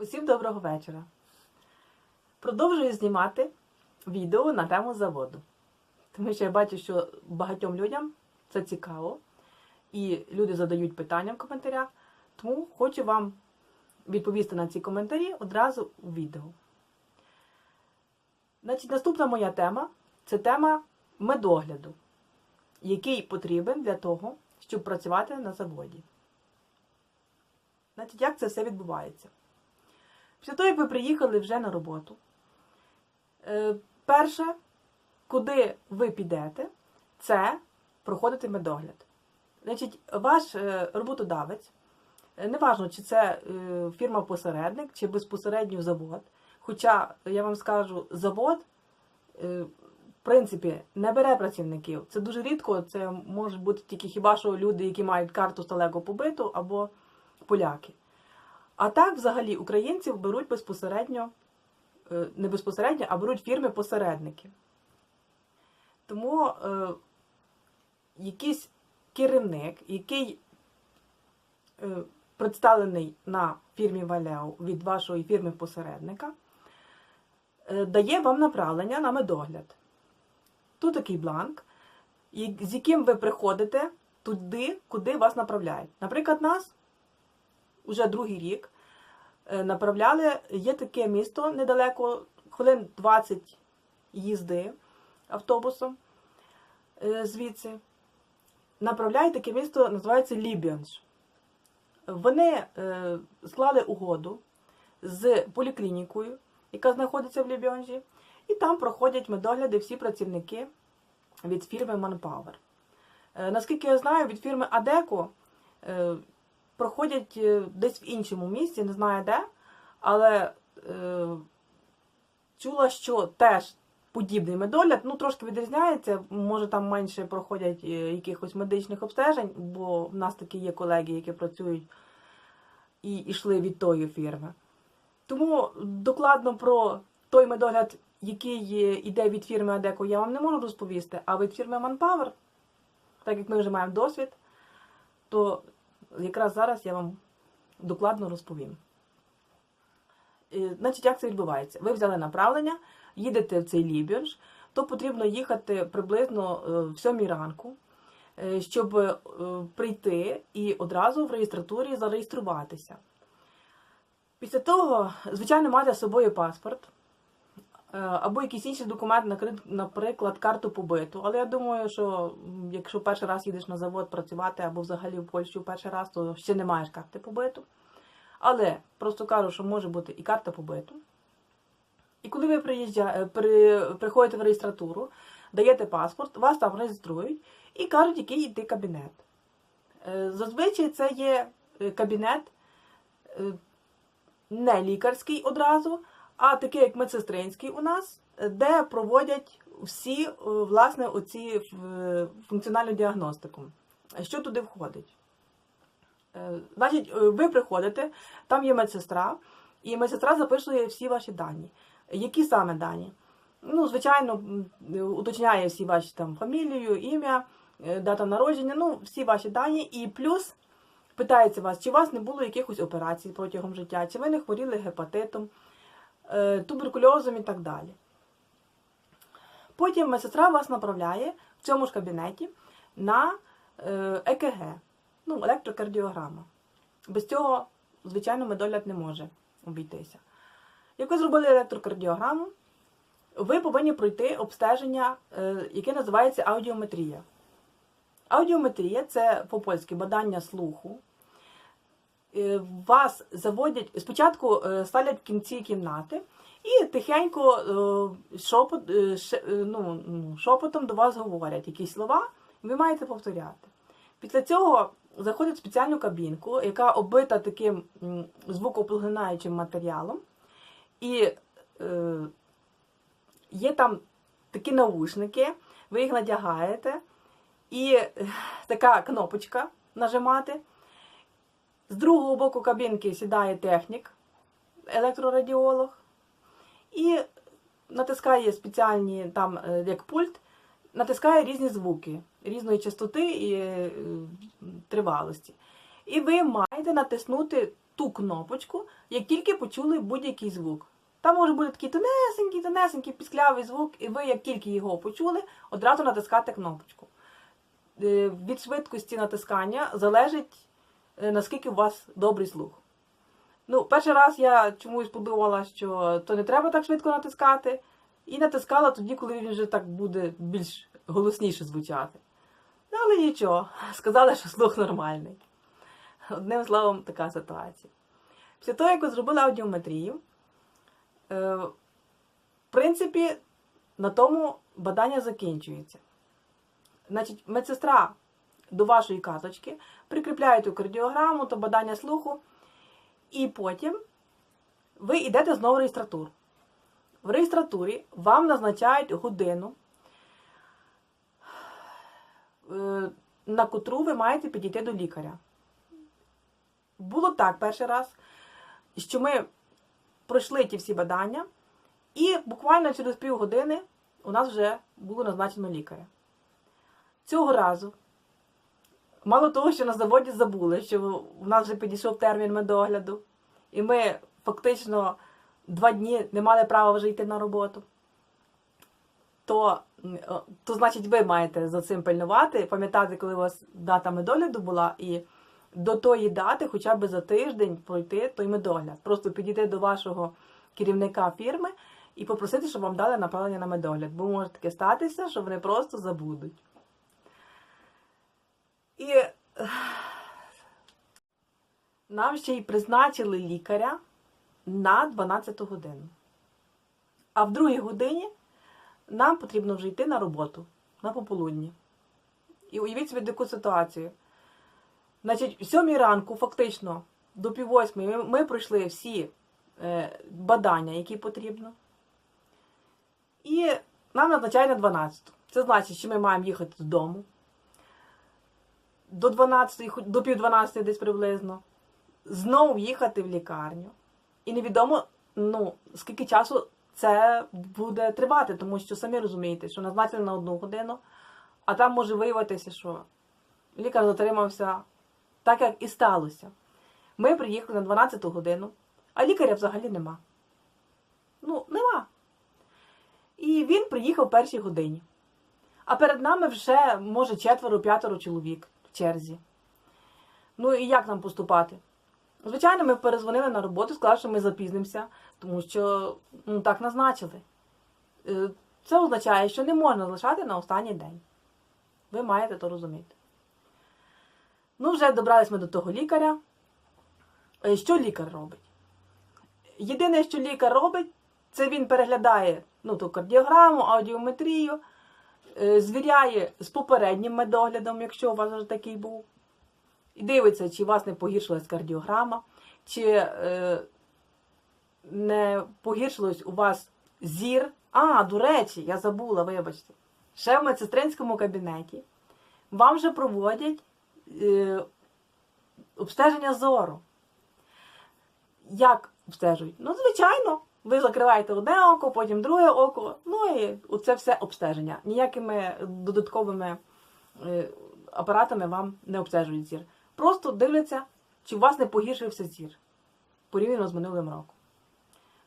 Усім доброго вечора. Продовжую знімати відео на тему заводу. Тому що я бачу, що багатьом людям це цікаво, і люди задають питання в коментарях. Тому хочу вам відповісти на ці коментарі одразу у відео. Значить, наступна моя тема це тема медогляду, який потрібен для того, щоб працювати на заводі. Значить, як це все відбувається? Після того, як ви приїхали вже на роботу, е, перше, куди ви підете, це проходити медогляд. Значить, ваш е, роботодавець, е, неважно, чи це фірма-посередник, чи безпосередньо завод. Хоча, я вам скажу, завод, в принципі, не бере працівників. Це дуже рідко, це можуть бути тільки хіба що люди, які мають карту сталego побиту, або поляки. А так, взагалі, українців беруть безпосередньо, е, не безпосередньо, а беруть фірми-посередники. Тому е, якийсь керівник, який е, представлений на фірмі Валео від вашої фірми-посередника, е, дає вам направлення на медогляд. Тут такий бланк, з яким ви приходите туди, куди вас направляють. Наприклад, нас уже другий рік е, направляли. Є таке місто недалеко, хвилин 20 їзди автобусом е, звідси. Направляють таке місто, називається Лібіанж. Вони е, склали угоду з поліклінікою, яка знаходиться в Лібіанжі, і там проходять медогляди всі працівники від фірми Manpower. Наскільки я знаю, від фірми Адеко проходять е, десь в іншому місці, не знаю де, але е, чула, що теж подібний медогляд, ну трошки відрізняється, може там менше проходять е, якихось медичних обстежень, бо в нас такі є колеги, які працюють і йшли від тої фірми. Тому докладно про той медогляд, який е, йде від фірми Адеко, я вам не можу розповісти, а від фірми Manpower, так як ми вже маємо досвід, то якраз зараз я вам докладно розповім. Значить, як це відбувається? Ви взяли направлення, їдете в цей Лібіж, то потрібно їхати приблизно е, в сьомій ранку, е, щоб е, прийти і одразу в реєстратурі зареєструватися. Після того, звичайно, мати з собою паспорт або якийсь інший документ, наприклад, карту побиту. Але я думаю, що якщо перший раз їдеш на завод працювати або взагалі в Польщу перший раз, то ще не маєш карти побиту. Але просто кажу, що може бути і карта побиту. І коли ви приїжджа... при... приходите в реєстратуру, даєте паспорт, вас там реєструють і кажуть, який йти кабінет. Е, Зазвичай це є е, кабінет е, не лікарський одразу, а такий, як медсестринський у нас, е, де проводять всі е, власне оці е, функціональну діагностику. Що туди входить? Значить, ви приходите, там є медсестра, і медсестра записує всі ваші дані. Які саме дані? Ну, звичайно, уточняє всі ваші там фамілію, ім'я, дата народження, ну, всі ваші дані. І плюс питається вас, чи у вас не було якихось операцій протягом життя, чи ви не хворіли гепатитом, туберкульозом і так далі. Потім медсестра вас направляє в цьому ж кабінеті на е, ЕКГ, ну, електрокардіограма. Без цього, звичайно, медогляд не може обійтися. Як ви зробили електрокардіограму, ви повинні пройти обстеження, е, яке називається аудіометрія. Аудіометрія це по-польськи бадання слуху. Е, Вас заводять, спочатку е, ставлять в кінці кімнати і тихенько е, шопот, ну, шепотом до вас говорять якісь слова, і ви маєте повторяти. Після цього заходять в спеціальну кабінку, яка оббита таким звукопоглинаючим матеріалом. І е, є там такі наушники, ви їх надягаєте, і така кнопочка нажимати. З другого боку кабінки сідає технік, електрорадіолог, і натискає спеціальні там е, як пульт, натискає різні звуки різної частоти і е, тривалості. І ви маєте натиснути ту кнопочку, як тільки почули будь-який звук. Там може бути такий тонесенький, тонесенький, пісклявий звук, і ви, як тільки його почули, одразу натискати кнопочку. Е, Від швидкості натискання залежить, наскільки у вас добрий слух. Ну, перший раз я чомусь подумала, що то не треба так швидко натискати, і натискала тоді, коли він вже так буде більш голосніше звучати. Ну, але нічого, сказали, що слух нормальний. Одним словом, така ситуація. Після того, як ви зробили аудіометрію, е, в принципі, на тому бадання закінчується. Значить, медсестра до вашої карточки прикріпляє ту кардіограму, то бадання слуху, і потім ви йдете знову в реєстратуру. В реєстратурі вам назначають годину, е, на котру ви маєте підійти до лікаря. Було так перший раз, що ми пройшли ті всі бадання, і буквально через півгодини у нас вже було назначено лікаря. Цього разу, мало того, що на заводі забули, що у нас вже підійшов термін медогляду, і ми фактично два дні не мали права вже йти на роботу, то, то значить ви маєте за цим пильнувати, пам'ятати, коли у вас дата медогляду була, і до тої дати хоча б за тиждень пройти той медогляд. Просто підійти до вашого керівника фірми і попросити, щоб вам дали направлення на медогляд. Бо може таке статися, що вони просто забудуть. І нам ще й призначили лікаря на 12 годину. А в другій годині нам потрібно вже йти на роботу на пополудні. І уявіть собі таку ситуацію. Значить, в сьомій ранку, фактично, до піввосьмої ми, ми пройшли всі е, бадання, які потрібно. І нам назначають на 12. Це значить, що ми маємо їхати додому. До 12, до пів 12 десь приблизно. Знову їхати в лікарню. І невідомо, ну, скільки часу це буде тривати, тому що самі розумієте, що назначили на одну годину, а там може виявитися, що лікар затримався так, як і сталося. Ми приїхали на 12 годину, а лікаря взагалі нема. Ну, нема. І він приїхав в першій годині. А перед нами вже, може, четверо-п'ятеро чоловік черзі. Ну і як нам поступати? Звичайно, ми перезвонили на роботу, сказали, що ми запізнимося, тому що ну, так назначили. Е, Це означає, що не можна залишати на останній день. Ви маєте то розуміти. Ну, вже добрались ми до того лікаря. Е, Що лікар робить? Єдине, що лікар робить, це він переглядає ну, ту кардіограму, аудіометрію, звіряє з попереднім медоглядом, якщо у вас вже такий був. І дивиться, чи у вас не погіршилась кардіограма, чи е, не погіршилось у вас зір. А, до речі, я забула, вибачте. Ще в медсестринському кабінеті вам вже проводять е, обстеження зору. Як обстежують? Ну, звичайно, ви закриваєте одне око, потім друге око, ну і це все обстеження. Ніякими додатковими е, апаратами вам не обстежують зір. Просто дивляться, чи у вас не погіршився зір порівняно з минулим роком.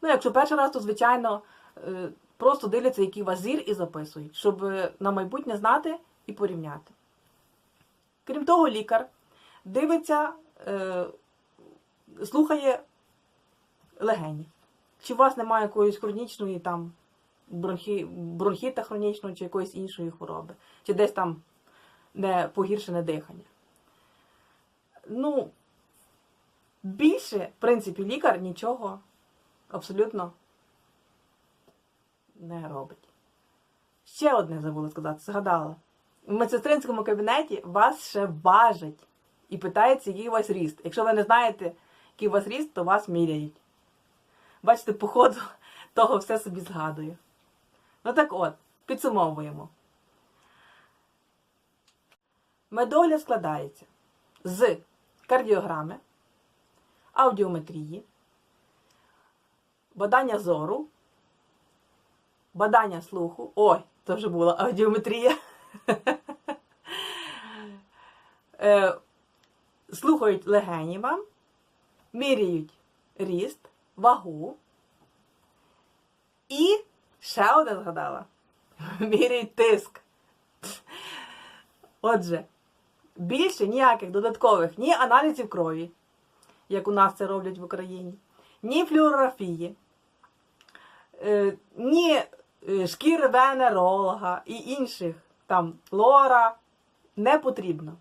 Ну, якщо перший раз, то, звичайно, е, просто дивляться, який у вас зір, і записують, щоб е, на майбутнє знати і порівняти. Крім того, лікар дивиться, слухає легені. Чи у вас немає якоїсь хронічної там бронхі, бронхіта хронічного чи якоїсь іншої хвороби, чи десь там не погіршене дихання. Ну, більше, в принципі, лікар нічого абсолютно не робить. Ще одне забула сказати, згадала. В медсестринському кабінеті вас ще важать і питається, який у вас ріст. Якщо ви не знаєте, який у вас ріст, то вас міряють. Бачите, по ходу того все собі згадую. Ну так от, підсумовуємо. Медогляд складається з кардіограми, аудіометрії, бадання зору, бадання слуху. Ой, це вже була аудіометрія. Е, Слухають легені вам міряють ріст, вагу. І ще одне згадала. Міряють тиск. Отже, більше ніяких додаткових ні аналізів крові, як у нас це роблять в Україні, ні флюорографії, е, ні е, шкіри венеролога і інших там лора не потрібно.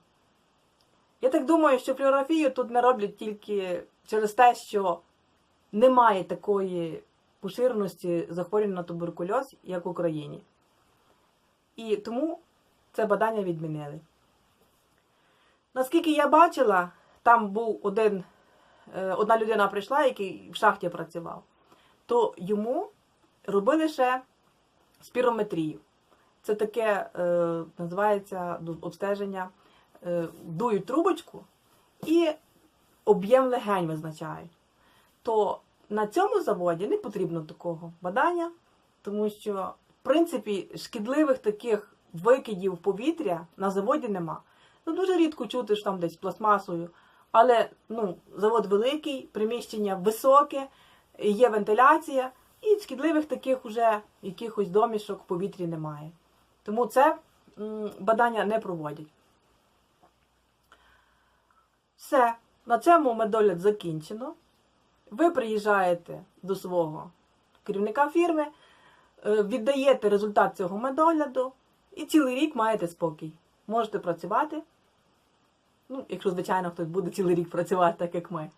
Я так думаю, що флюорографію тут не роблять тільки через те, що немає такої поширеності захворювань на туберкульоз, як в Україні. І тому це бадання відмінили. Наскільки я бачила, там був один, е, одна людина прийшла, який в шахті працював, то йому робили ще спірометрію. Це таке е, називається обстеження. Е, дують трубочку і об'єм легень визначають. То на цьому заводі не потрібно такого бадання, тому що, в принципі, шкідливих таких викидів повітря на заводі нема. Ну, дуже рідко чути, що там десь пластмасою. Але ну, завод великий, приміщення високе, є вентиляція, і шкідливих таких уже якихось домішок в повітрі немає. Тому це бадання не проводять. Все, на цьому медогляд закінчено. Ви приїжджаєте до свого керівника фірми, е, віддаєте результат цього медогляду і цілий рік маєте спокій. Можете працювати. Ну, якщо, звичайно, хтось буде цілий рік працювати, так як ми.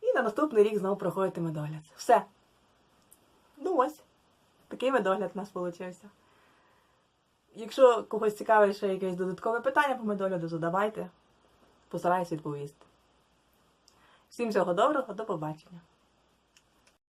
І на наступний рік знову проходите медогляд. Все. Ну ось. Такий медогляд у нас вийшов. Якщо когось цікавить ще якесь додаткове питання по медогляду, задавайте. Постараюсь відповісти. Всім всього доброго, до побачення.